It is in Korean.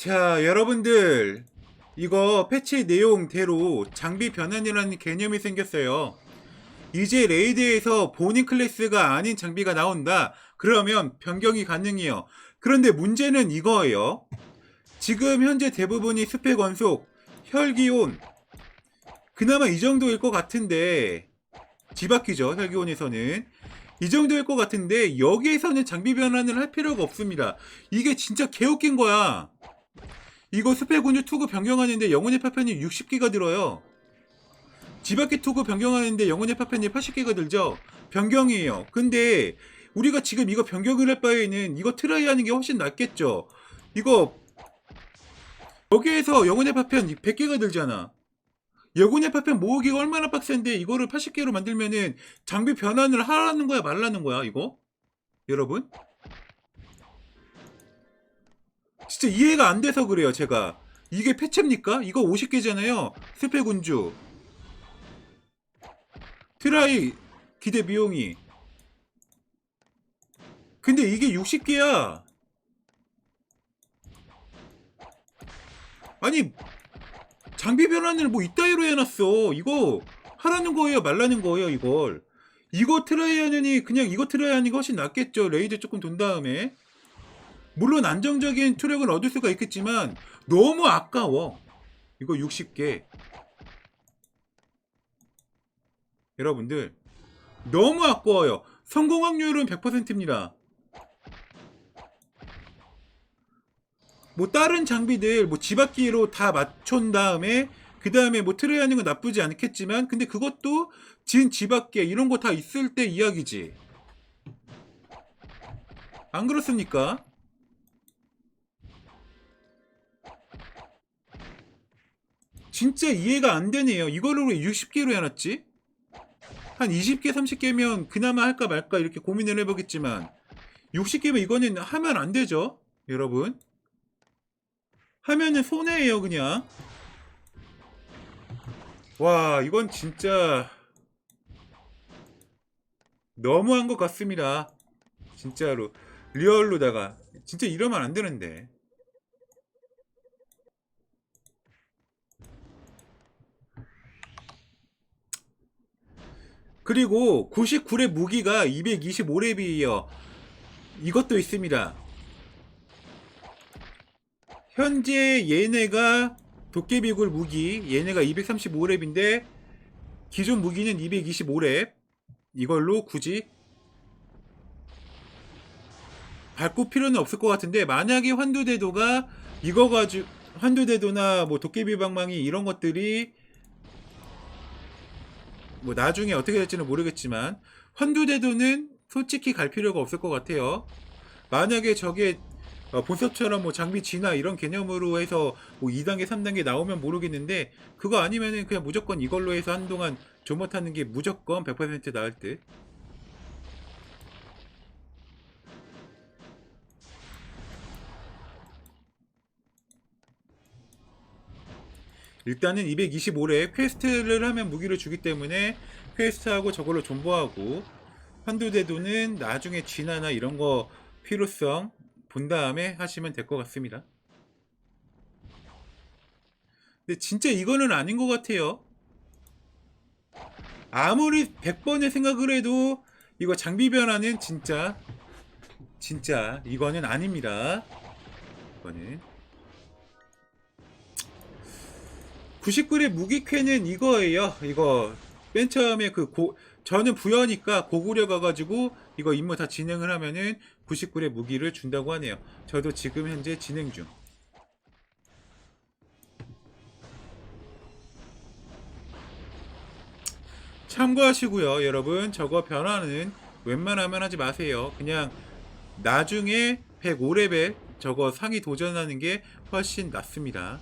자, 여러분들. 이거 패치 내용대로 장비 변환이라는 개념이 생겼어요. 이제 레이드에서 본인 클래스가 아닌 장비가 나온다. 그러면 변경이 가능해요. 그런데 문제는 이거예요. 지금 현재 대부분이 스펙 원속, 혈기온. 그나마 이 정도일 것 같은데, 뒤바뀌죠, 혈기온에서는. 이 정도일 것 같은데, 여기에서는 장비 변환을 할 필요가 없습니다. 이게 진짜 개웃긴 거야. 이거 운주 투구 변경하는데 영혼의 파편이 60개가 들어요. 지바퀴 투구 변경하는데 영혼의 파편이 80개가 들죠? 변경이에요. 근데 우리가 지금 이거 변경을 할 바에는 이거 트라이 하는 게 훨씬 낫겠죠? 이거 여기에서 영혼의 파편 100개가 들잖아. 영혼의 파편 모으기가 얼마나 빡센데 이거를 80개로 만들면은 장비 변환을 하라는 거야 말라는 거야 이거? 여러분? 진짜 이해가 안 돼서 그래요 제가. 이게 패치입니까? 이거 50개잖아요 스펙 운주. 트라이 기대 비용이. 근데 이게 60개야. 아니 장비 변환을 뭐 이따위로 해놨어. 이거 하라는 거예요 말라는 거예요 이걸. 이거 트라이 하느니 그냥 이거 트라이 하는 게 훨씬 낫겠죠. 레이드 조금 돈 다음에 물론 안정적인 투력을 얻을 수가 있겠지만 너무 아까워. 이거 60개. 여러분들 너무 아까워요. 성공 확률은 100%입니다. 뭐 다른 장비들 뭐 지압기로 다 맞춘 다음에 그 다음에 뭐 트레이 하는 건 나쁘지 않겠지만 근데 그것도 진 지압기 이런 거 다 있을 때 이야기지. 안 그렇습니까? 진짜 이해가 안 되네요. 이거를 왜 60개로 해놨지? 한 20개, 30개면 그나마 할까 말까 이렇게 고민을 해보겠지만 60개면 이거는 하면 안 되죠, 여러분. 하면은 손해예요, 그냥. 와, 이건 진짜 너무한 것 같습니다. 진짜로 리얼로다가 진짜 이러면 안 되는데. 그리고 99렙 무기가 225렙이에요. 이것도 있습니다. 현재 얘네가 도깨비굴 무기, 얘네가 235렙인데 기존 무기는 225렙. 이걸로 굳이 밟고 필요는 없을 것 같은데 만약에 환두대도가 이거 가지고 환두대도나 뭐 도깨비 방망이 이런 것들이 뭐 나중에 어떻게 될지는 모르겠지만 환두대도는 솔직히 갈 필요가 없을 것 같아요. 만약에 저게 어, 본섭처럼 뭐 장비 진화 이런 개념으로 해서 뭐 2단계, 3단계 나오면 모르겠는데 그거 아니면은 그냥 무조건 이걸로 해서 한동안 조못하는 게 무조건 100% 나을 듯. 일단은 225렙 퀘스트를 하면 무기를 주기 때문에 퀘스트하고 저걸로 존버하고 한두대도는 나중에 진화나 이런 거 필요성 본 다음에 하시면 될 것 같습니다. 근데 진짜 이거는 아닌 것 같아요. 아무리 100번을 생각을 해도 이거 장비 변화는 진짜 진짜 이거는 아닙니다. 이거는 99의 무기캐는 이거예요. 이거 맨 처음에 그 고, 저는 부여니까 고구려 가가지고 이거 임무 다 진행을 하면은 99의 무기를 준다고 하네요. 저도 지금 현재 진행 중. 참고하시고요, 여러분. 저거 변화는 웬만하면 하지 마세요. 그냥 나중에 105레벨 저거 상위 도전하는 게 훨씬 낫습니다.